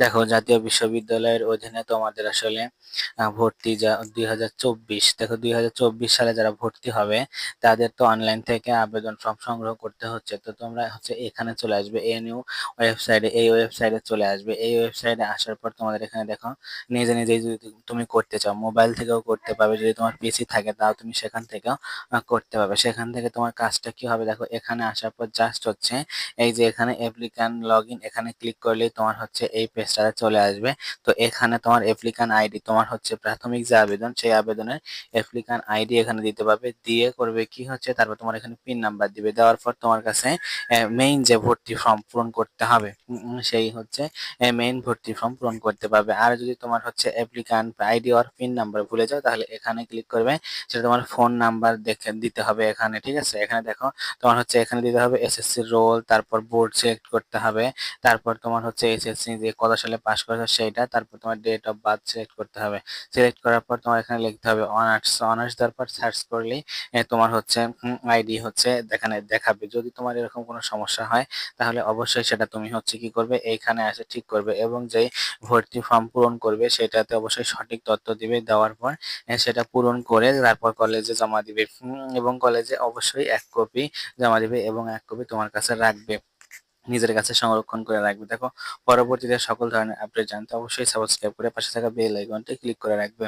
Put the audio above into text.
দেখো, জাতীয় বিশ্ববিদ্যালয়ের অধীনে তোমাদের আসলে ভর্তি যা, দুই হাজার চব্বিশ, দেখো দুই হাজার চব্বিশ সালে যারা ভর্তি হবে, তাদের তো অনলাইন থেকে আবেদন ফর্ম সংগ্রহ করতে হচ্ছে। তো তোমরা হচ্ছে এখানে চলে আসবে এনইউ ওয়েবসাইটে এই ওয়েবসাইটে চলে আসবে। এই ওয়েবসাইটে আসার পর তোমাদের এখানে দেখো, নিজে নিজেই যদি তুমি করতে চাও মোবাইল থেকেও করতে পারবে। যদি তোমার পিসি থাকে, তাও তুমি সেখান থেকেও করতে পারবে। সেখান থেকে তোমার কাজটা কি হবে? দেখো, এখানে আসার পর জাস্ট হচ্ছে, এই যে এখানে অ্যাপ্লিক্যান্ট লগ এখানে ক্লিক করলেই তোমার হচ্ছে এই পেজটাতে চলে আসবে। তো এখানে তোমার অ্যাপ্লিক্যান্ট আইডি তোমার হচ্ছে প্রাথমিক যে আবেদন, সেই আবেদনের অ্যাপ্লিক্যান্ট আইডি এখানে দিতে পারবে। দিয়ে করবে কি হচ্ছে? তারপর তোমার এখানে পিন নাম্বার দিবে। দেওয়ার পর তোমার কাছে মেইন যে ভর্তি ফর্ম পূরণ করতে হবে সেই হচ্ছে মেইন ভর্তি ফর্ম পূরণ করতে পারবে। আর যদি তোমার হচ্ছে অ্যাপ্লিক্যান্ট আইডি আর পিন নাম্বার ভুলে যাও, তাহলে এখানে ক্লিক করবে। সেটা তোমার ফোন নাম্বার দেখে দিতে হবে এখানে, ঠিক আছে? এখানে দেখো, তোমার হচ্ছে এখানে দিতে হবে এসএসসি রোল তারপর বোর্ড সিলেক্ট করতে হবে। তারপর তোমার হচ্ছে এসএসসি যে কত সালে পাস করেছ সেইটা, তারপর তোমার ডেট অফ বার্থ সিলেক্ট করতে হবে। সিলেক্ট করার পর তোমার এখানে লিখতে হবে অনার্স অনার্স দেওয়ার পর সার্চ করলেই তোমার হচ্ছে আইডি হচ্ছে এখানে দেখাবে। যদি তোমার এরকম কোনো সমস্যা হয়, তাহলে অবশ্যই সেটা তুমি হচ্ছে কি করবে, এইখানে এসে ঠিক করবে এবং যেই ভর্তি ফর্ম পূরণ করবে, সেটাতে অবশ্যই সঠিক তথ্য দিবে। দেওয়ার পর সেটা পূরণ করে তারপর কলেজে জমা দিবে। এবং কলেজে অবশ্যই এক কপি জমা দিবে এবং এক কপি তোমার কাছে রাখবে। নিজের কাছে সংরক্ষণ করে রাখবে। দেখো, পরবর্তীতে সকল ধরনের আপডেট জানতে অবশ্যই সাবস্ক্রাইব করে পাশে থাকা বেল আইকনটি ক্লিক করে রাখবে।